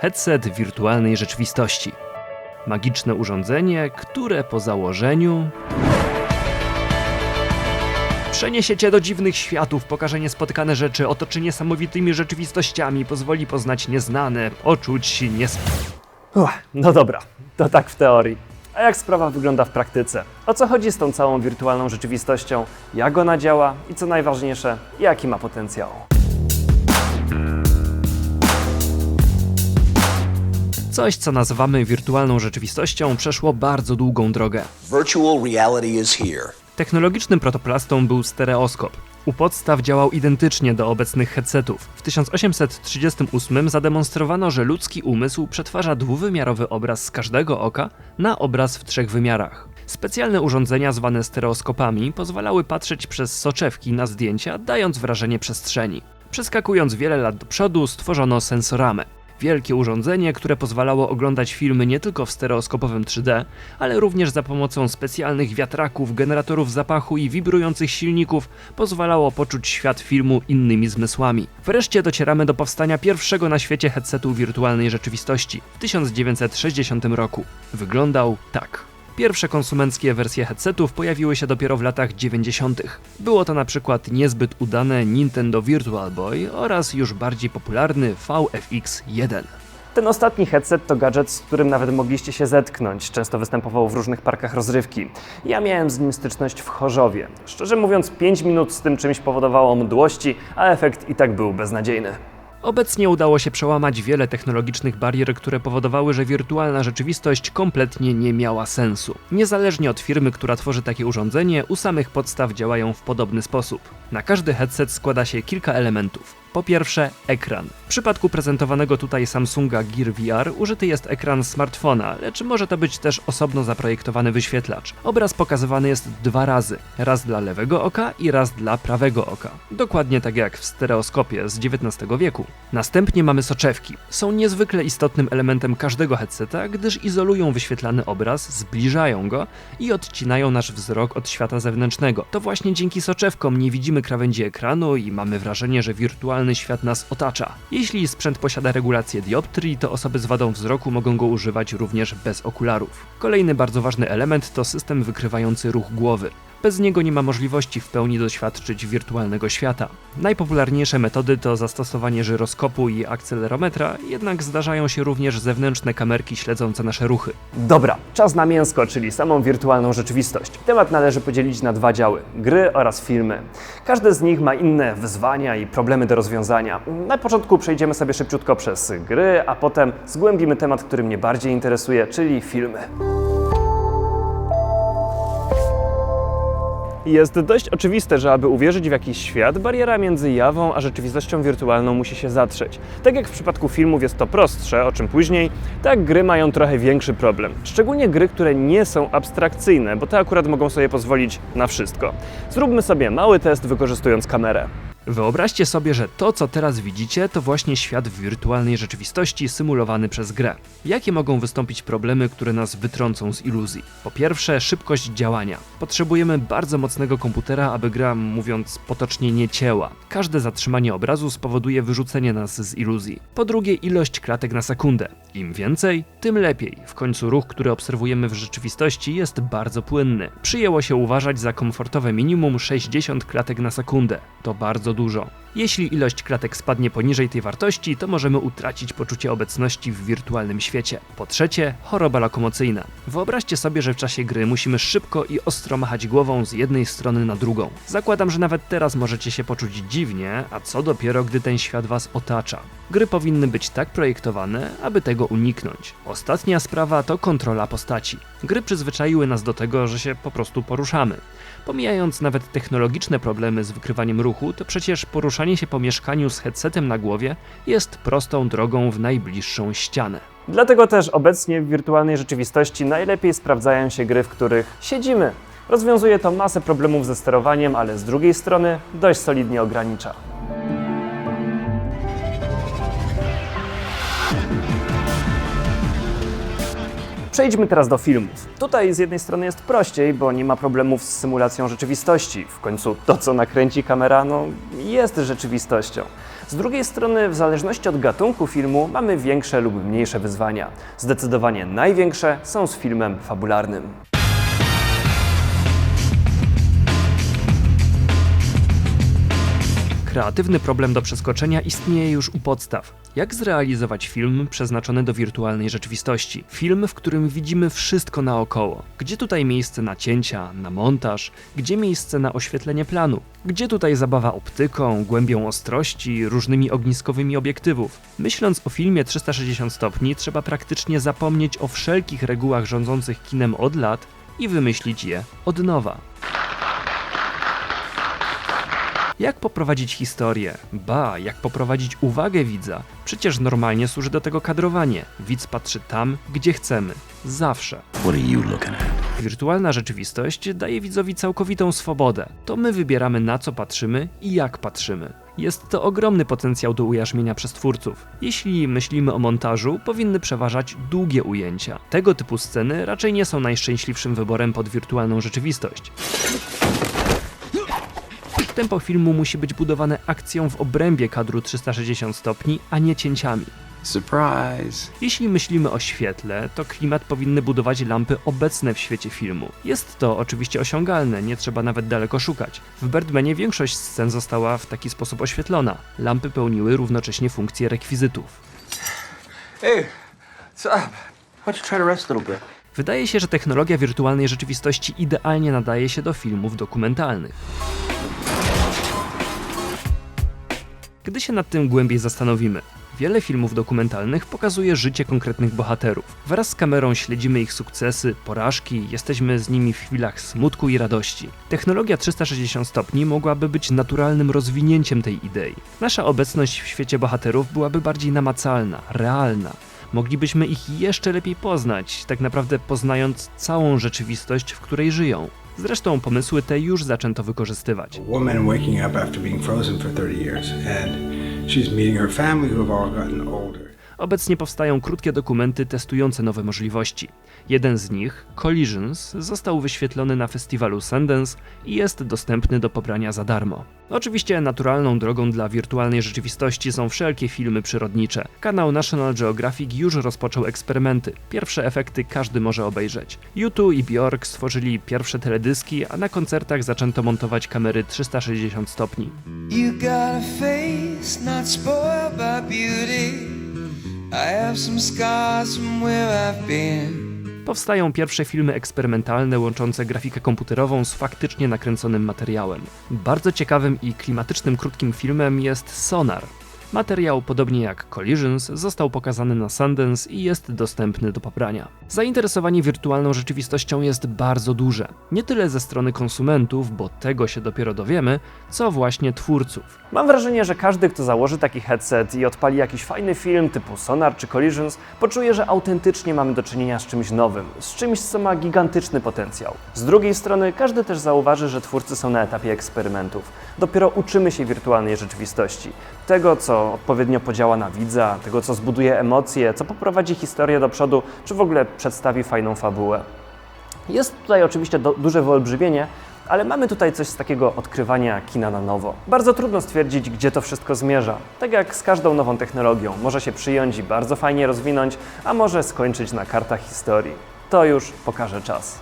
Headset wirtualnej rzeczywistości. Magiczne urządzenie, które po założeniu przeniesie cię do dziwnych światów, pokaże niespotykane rzeczy, otoczy niesamowitymi rzeczywistościami, pozwoli poznać nieznane, poczuć nies... Uch, no dobra, to tak w teorii. A jak sprawa wygląda w praktyce? O co chodzi z tą całą wirtualną rzeczywistością? Jak ona działa? I co najważniejsze, jaki ma potencjał? Coś, co nazywamy wirtualną rzeczywistością, przeszło bardzo długą drogę. Virtual reality is here. Technologicznym protoplastą był stereoskop. U podstaw działał identycznie do obecnych headsetów. W 1838 zademonstrowano, że ludzki umysł przetwarza dwuwymiarowy obraz z każdego oka na obraz w trzech wymiarach. Specjalne urządzenia zwane stereoskopami pozwalały patrzeć przez soczewki na zdjęcia, dając wrażenie przestrzeni. Przeskakując wiele lat do przodu, stworzono sensoramę. Wielkie urządzenie, które pozwalało oglądać filmy nie tylko w stereoskopowym 3D, ale również za pomocą specjalnych wiatraków, generatorów zapachu i wibrujących silników pozwalało poczuć świat filmu innymi zmysłami. Wreszcie docieramy do powstania pierwszego na świecie headsetu wirtualnej rzeczywistości w 1960 roku. Wyglądał tak. Pierwsze konsumenckie wersje headsetów pojawiły się dopiero w latach 90. Było to na przykład niezbyt udane Nintendo Virtual Boy oraz już bardziej popularny VFX1. Ten ostatni headset to gadżet, z którym nawet mogliście się zetknąć. Często występował w różnych parkach rozrywki. Ja miałem z nim styczność w Chorzowie. Szczerze mówiąc, 5 minut z tym czymś powodowało mdłości, a efekt i tak był beznadziejny. Obecnie udało się przełamać wiele technologicznych barier, które powodowały, że wirtualna rzeczywistość kompletnie nie miała sensu. Niezależnie od firmy, która tworzy takie urządzenie, u samych podstaw działają w podobny sposób. Na każdy headset składa się kilka elementów. Po pierwsze, ekran. W przypadku prezentowanego tutaj Samsunga Gear VR użyty jest ekran smartfona, lecz może to być też osobno zaprojektowany wyświetlacz. Obraz pokazywany jest dwa razy, raz dla lewego oka i raz dla prawego oka. Dokładnie tak jak w stereoskopie z XIX wieku. Następnie mamy soczewki. Są niezwykle istotnym elementem każdego headseta, gdyż izolują wyświetlany obraz, zbliżają go i odcinają nasz wzrok od świata zewnętrznego. To właśnie dzięki soczewkom nie widzimy krawędzi ekranu i mamy wrażenie, że wirtualny świat nas otacza. Jeśli sprzęt posiada regulację dioptrii, to osoby z wadą wzroku mogą go używać również bez okularów. Kolejny bardzo ważny element to system wykrywający ruch głowy. Bez niego nie ma możliwości w pełni doświadczyć wirtualnego świata. Najpopularniejsze metody to zastosowanie żyroskopu i akcelerometra, jednak zdarzają się również zewnętrzne kamerki śledzące nasze ruchy. Dobra, czas na mięsko, czyli samą wirtualną rzeczywistość. Temat należy podzielić na dwa działy: gry oraz filmy. Każdy z nich ma inne wyzwania i problemy do rozwiązania. Na początku przejdziemy sobie szybciutko przez gry, a potem zgłębimy temat, który mnie bardziej interesuje, czyli filmy. Jest dość oczywiste, że aby uwierzyć w jakiś świat, bariera między jawą a rzeczywistością wirtualną musi się zatrzeć. Tak jak w przypadku filmów jest to prostsze, o czym później, tak gry mają trochę większy problem. Szczególnie gry, które nie są abstrakcyjne, bo te akurat mogą sobie pozwolić na wszystko. Zróbmy sobie mały test wykorzystując kamerę. Wyobraźcie sobie, że to, co teraz widzicie, to właśnie świat w wirtualnej rzeczywistości symulowany przez grę. Jakie mogą wystąpić problemy, które nas wytrącą z iluzji? Po pierwsze, szybkość działania. Potrzebujemy bardzo mocnego komputera, aby gra, mówiąc potocznie, nie cięła. Każde zatrzymanie obrazu spowoduje wyrzucenie nas z iluzji. Po drugie, ilość klatek na sekundę. Im więcej, tym lepiej. W końcu ruch, który obserwujemy w rzeczywistości jest bardzo płynny. Przyjęło się uważać za komfortowe minimum 60 klatek na sekundę. To bardzo dużo. Jeśli ilość klatek spadnie poniżej tej wartości, to możemy utracić poczucie obecności w wirtualnym świecie. Po trzecie, choroba lokomocyjna. Wyobraźcie sobie, że w czasie gry musimy szybko i ostro machać głową z jednej strony na drugą. Zakładam, że nawet teraz możecie się poczuć dziwnie, a co dopiero, gdy ten świat was otacza. Gry powinny być tak projektowane, aby tego uniknąć. Ostatnia sprawa to kontrola postaci. Gry przyzwyczaiły nas do tego, że się po prostu poruszamy. Pomijając nawet technologiczne problemy z wykrywaniem ruchu, to przecież poruszanie się po mieszkaniu z headsetem na głowie jest prostą drogą w najbliższą ścianę. Dlatego też obecnie w wirtualnej rzeczywistości najlepiej sprawdzają się gry, w których siedzimy. Rozwiązuje to masę problemów ze sterowaniem, ale z drugiej strony dość solidnie ogranicza. Przejdźmy teraz do filmów. Tutaj z jednej strony jest prościej, bo nie ma problemów z symulacją rzeczywistości. W końcu to, co nakręci kamera, no, jest rzeczywistością. Z drugiej strony, w zależności od gatunku filmu, mamy większe lub mniejsze wyzwania. Zdecydowanie największe są z filmem fabularnym. Kreatywny problem do przeskoczenia istnieje już u podstaw. Jak zrealizować film przeznaczony do wirtualnej rzeczywistości? Film, w którym widzimy wszystko naokoło. Gdzie tutaj miejsce na cięcia, na montaż? Gdzie miejsce na oświetlenie planu? Gdzie tutaj zabawa optyką, głębią ostrości, różnymi ogniskowymi obiektywów? Myśląc o filmie 360 stopni, trzeba praktycznie zapomnieć o wszelkich regułach rządzących kinem od lat i wymyślić je od nowa. Jak poprowadzić historię? Ba, jak poprowadzić uwagę widza? Przecież normalnie służy do tego kadrowanie. Widz patrzy tam, gdzie chcemy. Zawsze. Wirtualna rzeczywistość daje widzowi całkowitą swobodę. To my wybieramy na co patrzymy i jak patrzymy. Jest to ogromny potencjał do ujarzmienia przez twórców. Jeśli myślimy o montażu, powinny przeważać długie ujęcia. Tego typu sceny raczej nie są najszczęśliwszym wyborem pod wirtualną rzeczywistość. Tempo filmu musi być budowane akcją w obrębie kadru 360 stopni, a nie cięciami. Surprise! Jeśli myślimy o świetle, to klimat powinny budować lampy obecne w świecie filmu. Jest to oczywiście osiągalne, nie trzeba nawet daleko szukać. W Birdmanie większość scen została w taki sposób oświetlona. Lampy pełniły równocześnie funkcję rekwizytów. Hey, what's up? Why don't you try to rest a little bit? Wydaje się, że technologia wirtualnej rzeczywistości idealnie nadaje się do filmów dokumentalnych. Gdy się nad tym głębiej zastanowimy, wiele filmów dokumentalnych pokazuje życie konkretnych bohaterów. Wraz z kamerą śledzimy ich sukcesy, porażki, jesteśmy z nimi w chwilach smutku i radości. Technologia 360 stopni mogłaby być naturalnym rozwinięciem tej idei. Nasza obecność w świecie bohaterów byłaby bardziej namacalna, realna. Moglibyśmy ich jeszcze lepiej poznać, tak naprawdę poznając całą rzeczywistość, w której żyją. Zresztą pomysły te już zaczęto wykorzystywać. woman waking up after being frozen for 30 years, and she's meeting her family who have all gotten older. Obecnie powstają krótkie dokumenty testujące nowe możliwości. Jeden z nich, Collisions, został wyświetlony na festiwalu Sundance i jest dostępny do pobrania za darmo. Oczywiście naturalną drogą dla wirtualnej rzeczywistości są wszelkie filmy przyrodnicze. Kanał National Geographic już rozpoczął eksperymenty. Pierwsze efekty każdy może obejrzeć. YouTube i Bjork stworzyli pierwsze teledyski, a na koncertach zaczęto montować kamery 360 stopni. You got a face not spoiled by beauty. Powstają pierwsze filmy eksperymentalne łączące grafikę komputerową z faktycznie nakręconym materiałem. Bardzo ciekawym i klimatycznym krótkim filmem jest Sonar. Materiał, podobnie jak Collisions, został pokazany na Sundance i jest dostępny do pobrania. Zainteresowanie wirtualną rzeczywistością jest bardzo duże. Nie tyle ze strony konsumentów, bo tego się dopiero dowiemy, co właśnie twórców. Mam wrażenie, że każdy, kto założy taki headset i odpali jakiś fajny film typu Sonar czy Collisions, poczuje, że autentycznie mamy do czynienia z czymś nowym, z czymś, co ma gigantyczny potencjał. Z drugiej strony, każdy też zauważy, że twórcy są na etapie eksperymentów. Dopiero uczymy się wirtualnej rzeczywistości. Tego, co odpowiednio podziała na widza, tego, co zbuduje emocje, co poprowadzi historię do przodu, czy w ogóle przedstawi fajną fabułę. Jest tutaj oczywiście do, duże wyolbrzymienie, ale mamy tutaj coś z takiego odkrywania kina na nowo. Bardzo trudno stwierdzić, gdzie to wszystko zmierza. Tak jak z każdą nową technologią, może się przyjąć i bardzo fajnie rozwinąć, a może skończyć na kartach historii. To już pokaże czas.